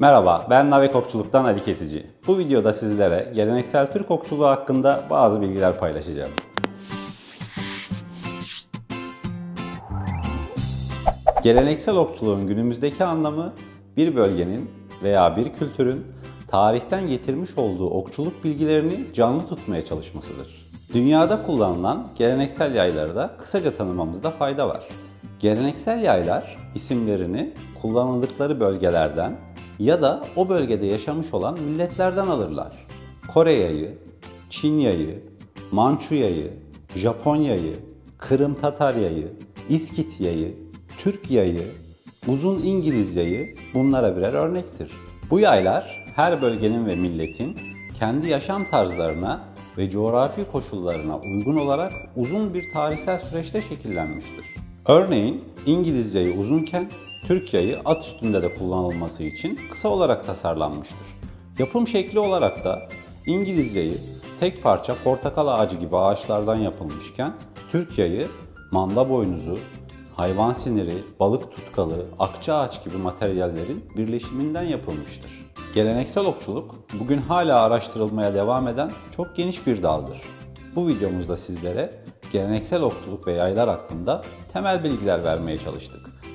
Merhaba, ben Navek Okçuluk'tan Ali Kesici. Bu videoda sizlere geleneksel Türk okçuluğu hakkında bazı bilgiler paylaşacağım. Geleneksel okçuluğun günümüzdeki anlamı bir bölgenin veya bir kültürün tarihten getirmiş olduğu okçuluk bilgilerini canlı tutmaya çalışmasıdır. Dünyada kullanılan geleneksel yayları da kısaca tanımamızda fayda var. Geleneksel yaylar isimlerini kullanıldıkları bölgelerden ya da o bölgede yaşamış olan milletlerden alırlar. Kore yayı, Çin yayı, Mançu yayı, Japon yayı, Kırım Tatar yayı, İskit yayı, Türk yayı, uzun İngiliz yayı bunlara birer örnektir. Bu yaylar her bölgenin ve milletin kendi yaşam tarzlarına ve coğrafi koşullarına uygun olarak uzun bir tarihsel süreçte şekillenmiştir. Örneğin İngiliz yayı uzunken Türk yayı at üstünde de kullanılması için kısa olarak tasarlanmıştır. Yapım şekli olarak da İngiliz yayı tek parça portakal ağacı gibi ağaçlardan yapılmışken Türk yayı manda boynuzu, hayvan siniri, balık tutkalı, akça ağaç gibi materyallerin birleşiminden yapılmıştır. Geleneksel okçuluk bugün hala araştırılmaya devam eden çok geniş bir daldır. Bu videomuzda sizlere geleneksel okçuluk ve yaylar hakkında temel bilgiler vermeye çalıştık.